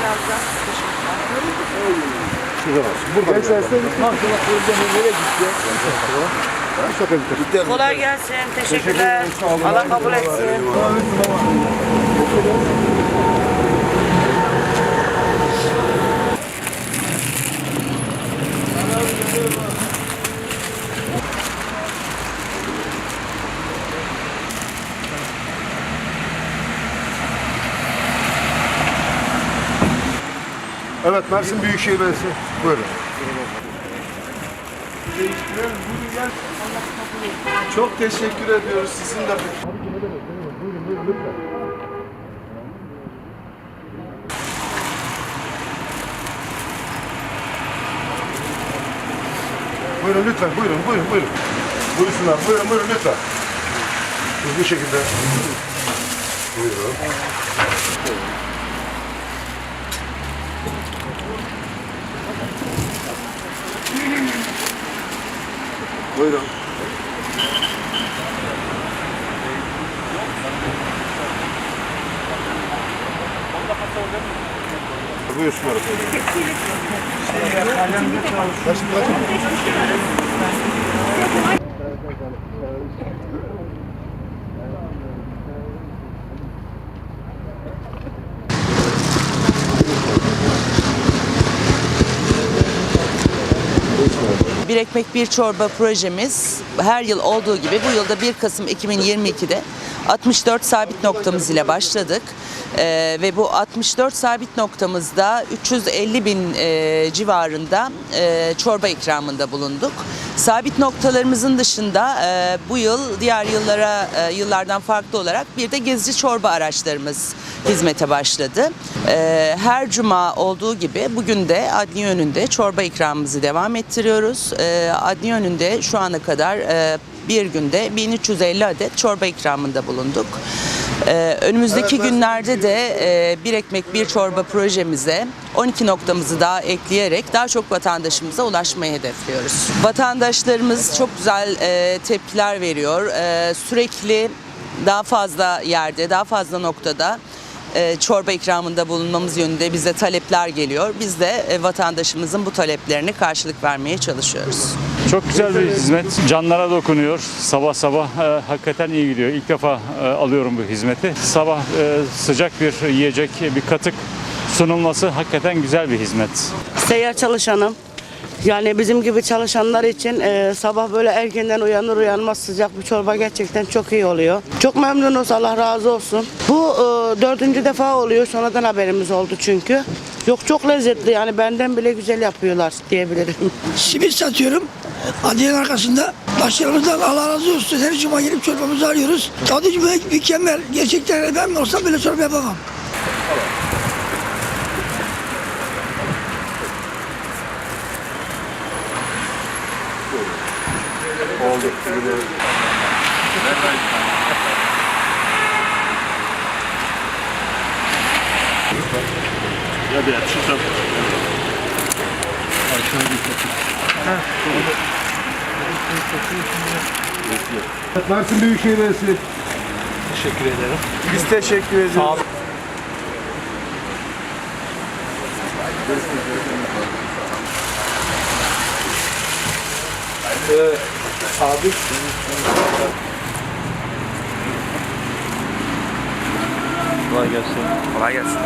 alacağız. Gençler size bir maşallah projenin nereye gitti? Bu sefer bitti. Kolay gelsin. Teşekkürler. Allah kabul etsin. Evet Mersin Büyükşehir Belediyesi. Buyurun. Çok teşekkür ediyoruz sizin de. Buyurun lütfen. Buyurun. Buyurun. Buyurun. Buyursunlar. Buyurun. Buyurun lütfen. Hızlı şekilde. Buyurun. Buyurun. Buyursunlar efendim. Kaçın kaçın. Bir ekmek bir çorba projemiz her yıl olduğu gibi bu yılda 1 Kasım 2022'de 64 sabit noktamız ile başladık. Ee, ve bu 64 sabit noktamızda 350 bin e, civarında e, çorba ikramında bulunduk. Sabit noktalarımızın dışında e, bu yıl diğer yıllara e, yıllardan farklı olarak bir de gezici çorba araçlarımız hizmete başladı. E, her cuma olduğu gibi bugün de adliye önünde çorba ikramımızı devam ettiriyoruz. E, adliye önünde şu ana kadar e, bir günde 1350 adet çorba ikramında bulunduk. Ee, önümüzdeki günlerde de e, bir ekmek bir çorba projemize 12 noktamızı daha ekleyerek daha çok vatandaşımıza ulaşmayı hedefliyoruz. Vatandaşlarımız çok güzel e, tepkiler veriyor. E, sürekli daha fazla yerde, daha fazla noktada çorba ikramında bulunmamız yönünde bize talepler geliyor. Biz de e, vatandaşımızın bu taleplerine karşılık vermeye çalışıyoruz. Çok güzel bir hizmet. Canlara dokunuyor. Sabah sabah e, hakikaten iyi gidiyor. İlk defa e, alıyorum bu hizmeti. Sabah e, sıcak bir yiyecek, bir katık sunulması hakikaten güzel bir hizmet. Seyyar çalışanım. Yani bizim gibi çalışanlar için e, sabah böyle erkenden uyanır uyanmaz sıcak bir çorba gerçekten çok iyi oluyor. Çok memnunuz Allah razı olsun. Bu e, dördüncü defa oluyor sonradan haberimiz oldu çünkü. Yok çok lezzetli yani benden bile güzel yapıyorlar diyebilirim. simit satıyorum. Adiyenin arkasında. Başlarımızdan Allah razı olsun. Her cuma gelip çorbamızı arıyoruz. Tadı mü- mükemmel. Gerçekten ben olsam böyle çorba yapamam. Oldu. Gidiyoruz. Evet, Mersin Büyükşehir Belediyesi. Biz teşekkür ediyoruz. Ee, sabit. Kolay gelsin. Kolay gelsin.